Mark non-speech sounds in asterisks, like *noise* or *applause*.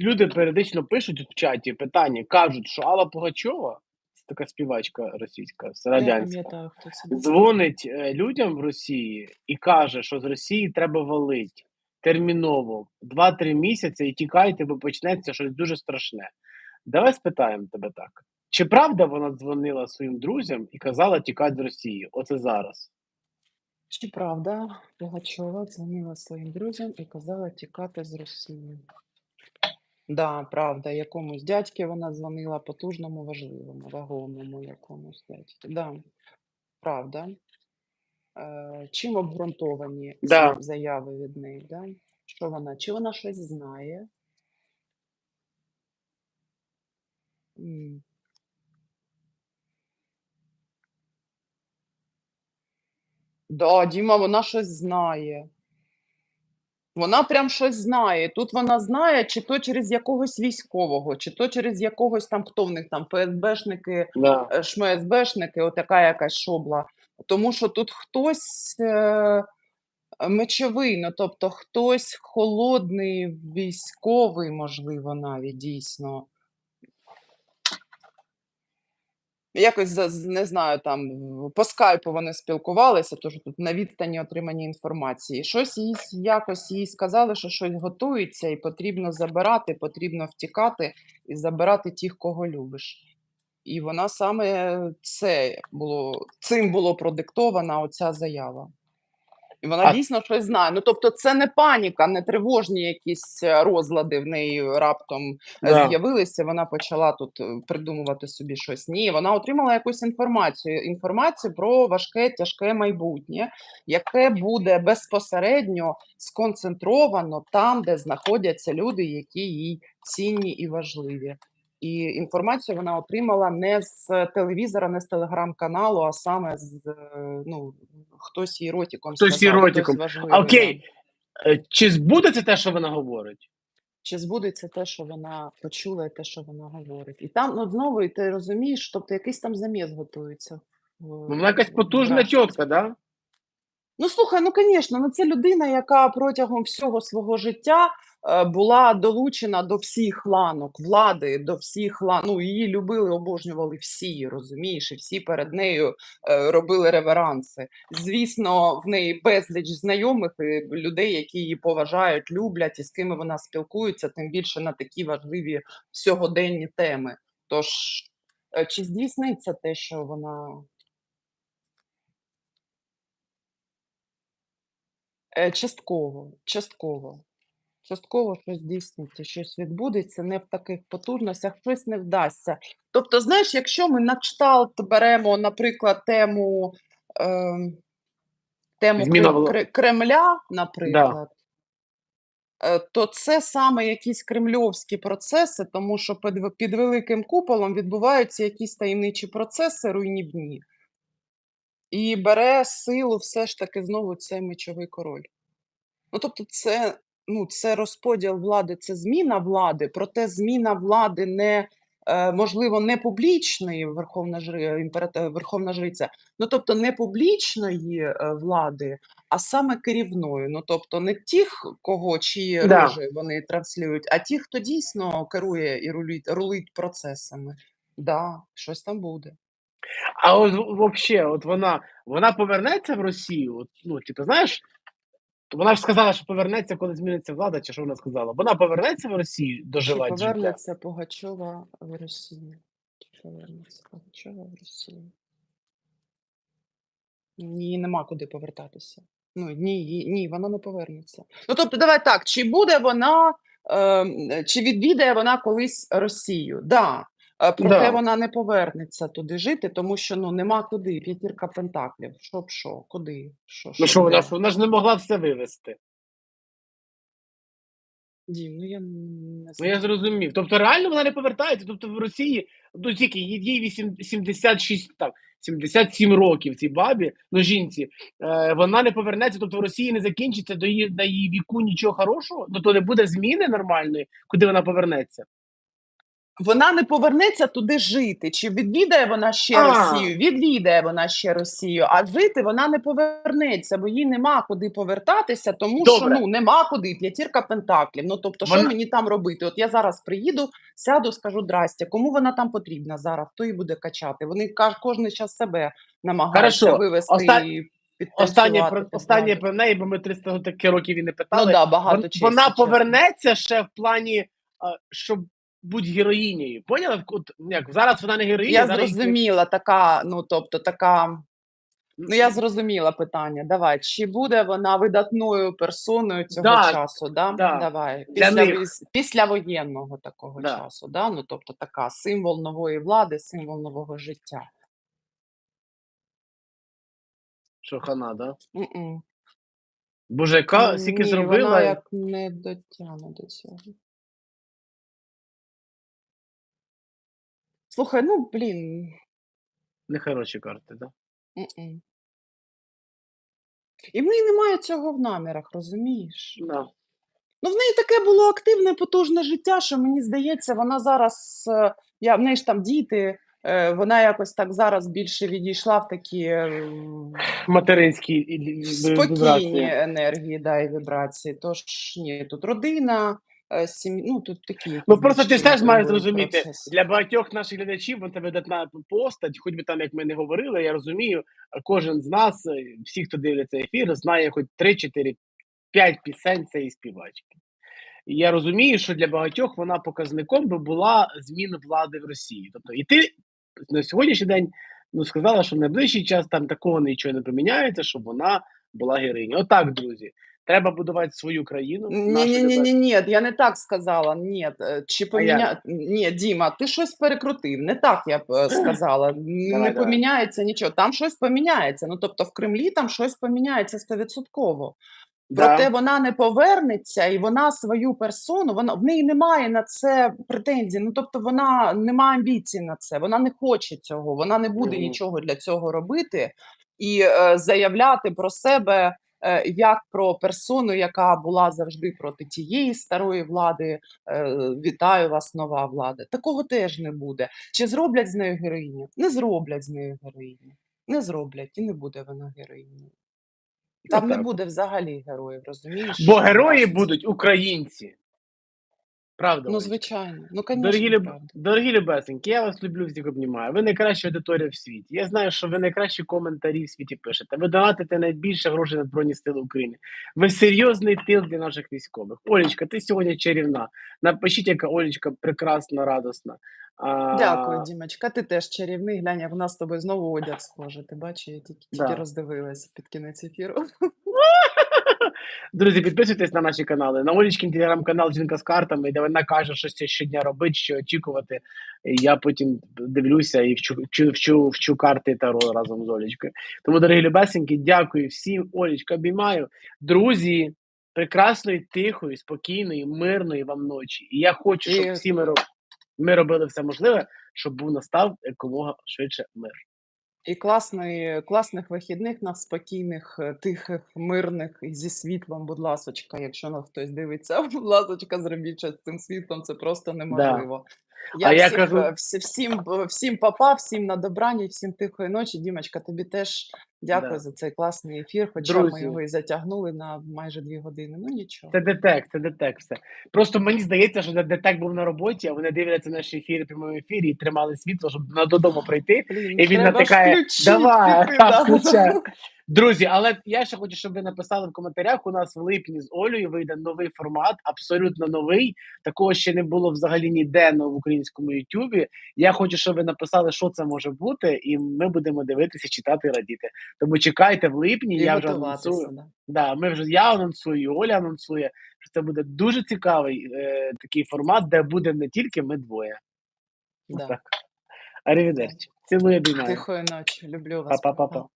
Люди періодично пишуть в чаті питання, кажуть, що Алла Пугачова, це така співачка російська, радянська, дзвонить е, людям в Росії і каже, що з Росії треба валити терміново 2-3 місяці і тікайте, бо почнеться щось дуже страшне. Давай спитаємо тебе так. Чи правда вона дзвонила своїм друзям і казала тікати з Росії? Оце зараз. Чи правда Пугачова дзвонила своїм друзям і казала тікати з Росії? Да, правда, якомусь дядьки вона дзвонила потужному, важливому, вагомому якомусь дядьки. Да, правда. Е, чим обґрунтовані ці Да. заяви від неї? Да? Що вона? Чи вона щось знає? М. Да, Діма, вона щось знає. Вона прям щось знає. Тут вона знає, чи то через якогось військового, чи то через якогось там, хто в них там ФСБшники, Да. ШМСБшники, отака якась шобла. Тому що тут хтось е, мечовий, ну тобто хтось холодний, військовий, можливо, навіть дійсно. Якось не знаю, там по скайпу вони спілкувалися, тож тут на відстані отримані інформації. Щось їй якось їй сказали, що щось готується, і потрібно забирати, потрібно втікати і забирати тих, кого любиш. І вона саме це було цим було продиктована оця заява. І вона А- дійсно щось знає. Ну тобто, це не паніка, не тривожні якісь е, розлади в неї раптом е, Да. з'явилися. Вона почала тут е, придумувати собі щось. Ні, вона отримала якусь інформацію. Інформацію про важке, тяжке майбутнє, яке буде безпосередньо сконцентровано там, де знаходяться люди, які їй цінні і важливі. І інформацію вона отримала не з телевізора, не з телеграм-каналу, а саме з е, ну, хтось її ротиком Хтось сказав, ротиком. хтось важливий. Окей. да. Е, Чи збудеться те, що вона говорить? Чи збудеться те, що вона почула, і те, що вона говорить. І там, ну знову, і ти розумієш, тобто якийсь там заміс готується. Ну, Вона якась потужна тітка, да? Ну слухай, ну звісно, ну це людина, яка протягом всього свого життя була долучена до всіх ланок влади, до всіх лан... ну, її любили, обожнювали всі, розумієш, і всі перед нею е, робили реверанси. Звісно, в неї безліч знайомих і людей, які її поважають, люблять і з ким вона спілкується, тим більше на такі важливі сьогоденні теми. Тож, е, чи здійсниться те, що вона Е, частково, частково. Частково щось здійсниться, щось відбудеться, не в таких потужностях, щось не вдасться. Тобто, знаєш, якщо ми на кшталт беремо, наприклад, тему, ем, тему Кре- вла- Кре- Кремля, наприклад, е, то це саме якісь кремльовські процеси, тому що під, під великим куполом відбуваються якісь таємничі процеси руйнівні. І бере силу все ж таки знову цей мечовий король. Ну, тобто, це, ну, це розподіл влади, це зміна влади, проте зміна влади не е, можливо не публічної верховна жри, верховна жриця, ну тобто не публічної е, влади, а саме керівної. Ну тобто не тих, кого чиї Да. рожі вони транслюють, а ті, хто дійсно керує і рулить, рулить процесами. Да, щось там буде. А от взагалі, от вона, вона повернеться в Росію. От, ну, типу, знаєш, вона ж сказала, що повернеться, коли зміниться влада, чи що вона сказала? Вона повернеться в Росію Чи доживати життя. повернеться Пугачова в Росію? Чи повернеться Пугачова в Росію? Ні, нема куди повертатися. Ну, ні, ні, вона не повернеться. Ну, тобто, давай так, чи буде вона, ем, чи відвідає вона колись Росію? Да. Е, Проте Да. вона не повернеться туди жити, тому що ну нема куди. П'ятірка пентаклів. Що б що? Куди? Що, Ну що вона, ж- вона ж не могла все вивезти. Дім, ну я не Ну я зрозумів. Тобто реально вона не повертається. Тобто в Росії, ну тільки їй їй 76, так, 77 років цій бабі, ну жінці, е, вона не повернеться, тобто в Росії не закінчиться до її, на її віку нічого хорошого, ну то не буде зміни нормальної, куди вона повернеться. Вона не повернеться туди жити. Чи відвідає вона ще А. Росію? Відвідає вона ще Росію, а жити вона не повернеться, бо їй нема куди повертатися, тому що ну нема куди. П'ятірка пентаклів. Ну тобто, що мені там робити? От я зараз приїду, сяду, скажу здрастя. Кому вона там потрібна зараз? Хто її буде качати? Вони кожен час себе намагаються Хорошо. вивести Оста- і Останнє про останнє про неї, бо ми 300 таких років і не Ну да, багато Вон- вона повернеться ще в плані, щоб бути героїнею. Поняла? От, як, зараз вона не героїня, Я зараз зрозуміла така, ну тобто така. Ну, я зрозуміла питання. Давай, чи буде вона видатною персоною цього Да, часу? Да? да. Давай. Після, післявоєнного такого Да. часу, да? ну тобто така символ нової влади, символ нового життя. Що хана, да? Боже, яка Ні, скільки Вона зробила. як не дотягне до цього. Слухай, ну блін. Нехороші карти, да? м-м. І в неї немає цього в намірах, розумієш? Да. Ну, в неї таке було активне, потужне життя, що мені здається, вона зараз, е, я, в неї ж там діти, е, вона якось так зараз більше відійшла в такі е, Материнські і- і- і- спокійні вібрації. енергії да, і вібрації. Тож ні, тут родина, е, сім'я, ну тут такі. Ну просто ти теж маєш зрозуміти, для багатьох наших глядачів вона видатна постать, хоч би там, як ми не говорили, я розумію, кожен з нас, е, всі, хто дивляться ефір, знає хоч 3, 4, 5 пісень цієї співачки. І я розумію, що для багатьох вона показником би була зміна влади в Росії. Тобто, і ти на сьогоднішній день ну, сказала, що в найближчий час там такого нічого не поміняється, щоб вона була героїнею. Отак, друзі. Треба будувати свою країну. Ні, ні, ні, ні, ні, я не так сказала. Ні, е, чи поміня... Ні, Діма, ти щось перекрутив. Не так я б е, сказала. Не поміняється нічого. Там щось поміняється. Ну тобто в Кремлі там щось поміняється стовідсотково. Да. Проте вона не повернеться, і вона свою персону, вона в неї немає на це претензій. Ну тобто, вона не має амбіцій на це, вона не хоче цього, вона не буде Мгм. нічого для цього робити і е, заявляти про себе як про персону, яка була завжди проти тієї старої влади. Е, вітаю вас, нова влада. Такого теж не буде. Чи зроблять з нею героїню? Не зроблять з нею героїню. Не зроблять, і не буде вона героїнею. Там не буде взагалі героїв, розумієш? Бо герої будуть українці. Правда. Ну, звичайно. Ну, Дорогі, люб... правда. Дорогі любесенькі, я вас люблю, всіх обнімаю. Ви найкраща аудиторія в світі. Я знаю, що ви найкращі коментарі в світі пишете. Ви донатите найбільше грошей на Збройні Сили України. Ви серйозний тил для наших військових. Олечка, ти сьогодні чарівна. Напишіть, яка Олечка прекрасна, радосна. А... Дякую, Дімочка. Ти теж чарівний. Глянь, як в нас з тобою знову одяг схожий. Ти бачиш, я тільки, тільки Да. роздивилася під кінець ефіру. Друзі, підписуйтесь на наші канали. На Олічкін телеграм-канал Жінка з картами, де вона каже, що це щодня робить, що очікувати. І я потім дивлюся і вчу, вчу, вчу, вчу карти Таро разом з Олічкою. Тому, дорогі любесенькі, дякую всім. Олічка, обіймаю. Друзі, прекрасної, тихої, спокійної, мирної вам ночі. І я хочу, щоб всі ми, роб... ми робили все можливе, щоб був настав якомога швидше мир. І класної, класних вихідних нас спокійних, е, тихих, мирних і зі світлом, будь ласочка. Якщо нас хтось дивиться, будь *laughs* ласочка, зробіть щось з цим світлом, це просто неможливо. А я всіх, кажу- е, всі- всім, всім папа, всім на добраніч, всім тихої ночі. Дімочка, тобі теж дякую Да. за цей класний ефір. Хоча ми його і затягнули на майже дві години. Ну нічого. Це детек, це детек все. Просто мені здається, що детек був на роботі, а вони дивляться наші ефіри прямому ефірі і тримали світло, щоб на додому прийти. Блін, І він натикає. включити, Давай, так, да. Друзі, але я ще хочу, щоб ви написали в коментарях. У нас в липні з Олею вийде новий формат, абсолютно новий. Такого ще не було взагалі ніде на в українському Ютубі. Я хочу, щоб ви написали, що це може бути, і ми будемо дивитися, читати, і радіти. Тому чекайте в липні. І я вже анонсую. да. Да, ми вже я анонсую, і Оля анонсує, що це буде дуже цікавий е, такий формат, де буде не тільки ми двоє. Да. Так. Арівідерчі. Цілую обіймаю. Тихої ночі. Люблю вас. Па-па-па-па. Па-па.